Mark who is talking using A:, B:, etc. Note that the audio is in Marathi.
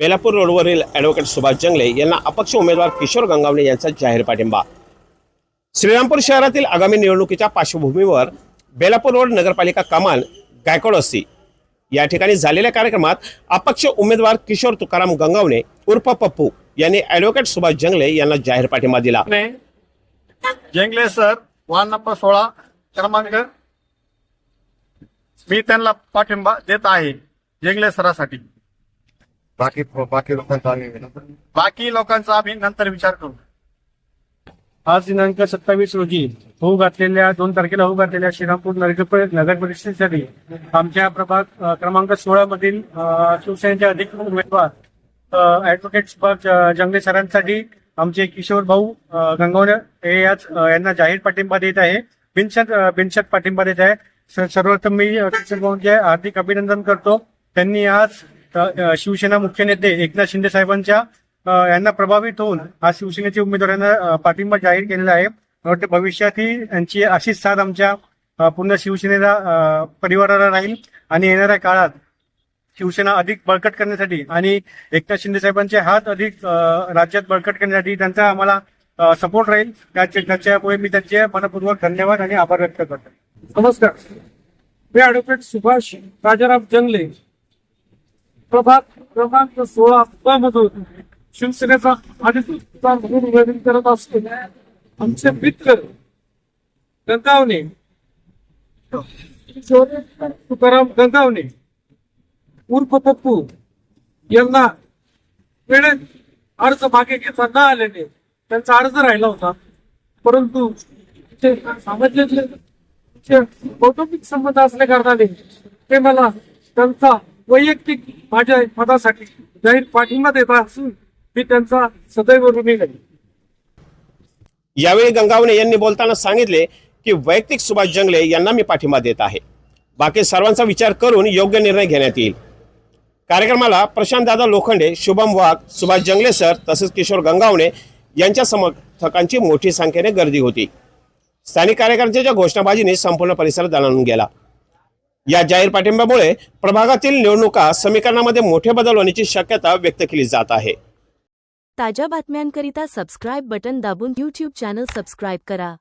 A: बेलापूर रोडवरील ॲडव्होकेट सुभाष जंगले यांना अपक्ष उमेदवार किशोर गंगावणे यांचा जाहीर पाठिंबा. श्रीरामपूर शहरातील आगामी निवडणुकीच्या पार्श्वभूमीवर बेलापूर रोड नगरपालिका कमान गायकवाड या ठिकाणी झालेल्या कार्यक्रमात अपक्ष उमेदवार किशोर तुकाराम गंगावणे उर्फ पप्पू यांनी ॲडव्होकेट सुभाष जंगले यांना जाहीर पाठिंबा दिला.
B: जंगले सर वार्ड नंबर सोळा क्रमांक मी त्यांना पाठिंबा देत आहे जंगले सरासाठी.
C: बाकी बाकी लोकांचा आम्ही विनंती.
B: बाकी लोकांचा आम्ही नंतर विचार करू.
D: आज दिनांक सत्तावीस रोजी होऊ घातलेल्या दोन तारखेला होऊ घातलेल्या श्रीरामपूर नगर नगर परिषदेसाठी आमच्या प्रभाग क्रमांक सोळा मधील शिवसेनेचे अधिकृत उमेदवार ऍडव्होकेट सुभाष जंगले सरांसाठी आमचे किशोर भाऊ गंगावणे हे याच अ, यांना जाहीर पाठिंबा देत आहे. बिनशत बिनशत पाठिंबा देत आहे. सर्वप्रथम मी अ, भाऊंचे हार्दिक अभिनंदन करतो. त्यांनी आज शिवसेना मुख्य नेते एकनाथ शिंदे साहेबांच्या यांना प्रभावित होऊन आज शिवसेनेचे उमेदवारांना पाठिंबा जाहीर केलेला आहे. वाटते भविष्यात ही यांची अशीच साथ आमच्या पूर्ण शिवसेनेला परिवाराला राहील. आणि येणाऱ्या काळात शिवसेना अधिक बळकट करण्यासाठी आणि एकनाथ शिंदे साहेबांचे हात अधिक राज्यात बळकट करण्यासाठी त्यांचा आम्हाला सपोर्ट राहील. त्याच्या त्याच्यामुळे मी त्यांचे मनपूर्वक धन्यवाद आणि आभार व्यक्त करतो.
E: नमस्कार. मी ॲडव्होकेट सुभाष राजाराम जंगले. प्रभाग क्रमांक सोळा ब मधून शिवसेनेचा अधिकृत म्हणून उमेदवारी करत असतो. आमचे मित्र गंगावणे तुकाराम गंगावणे उर्फ पप्पू यांना वेळेत अर्ज मागे घेता न आल्याने त्यांचा अर्ज राहिला होता. परंतु ते सामाजिक कौटुंबिक संबंध असल्या कारणाने ते मला त्यांचा वैयक्तिक माझ्या पदासाठी जाहीर पाठिंबा देत असून मी त्यांचा सदैव ऋणी नाही.
A: यावेळी गंगावणे यांनी बोलताना सांगितले की वैयक्तिक सुभाष जंगले यांना मी पाठिंबा देत आहे. बाकी सर्वांचा विचार करून योग्य निर्णय घेण्यात येईल. कार्यक्रमाला प्रशांत दादा लोखंडे शुभम वाघ सुभाष जंगले सर तसेच किशोर गंगावणे यांच्या समर्थकांची मोठी संख्येने गर्दी होती. स्थानिक कार्यकर्त्यांच्या घोषणाबाजीने संपूर्ण परिसर दणाणून गेला. या जाहीर पाठिंब्यामुळे प्रभागातील निवडणुका समीकरणामध्ये मोठे बदल होण्याची शक्यता व्यक्त केली जात आहे.
F: ताज्या बातम्यांकरिता सबस्क्राईब बटन दाबून यूट्यूब चॅनल सबस्क्राईब करा.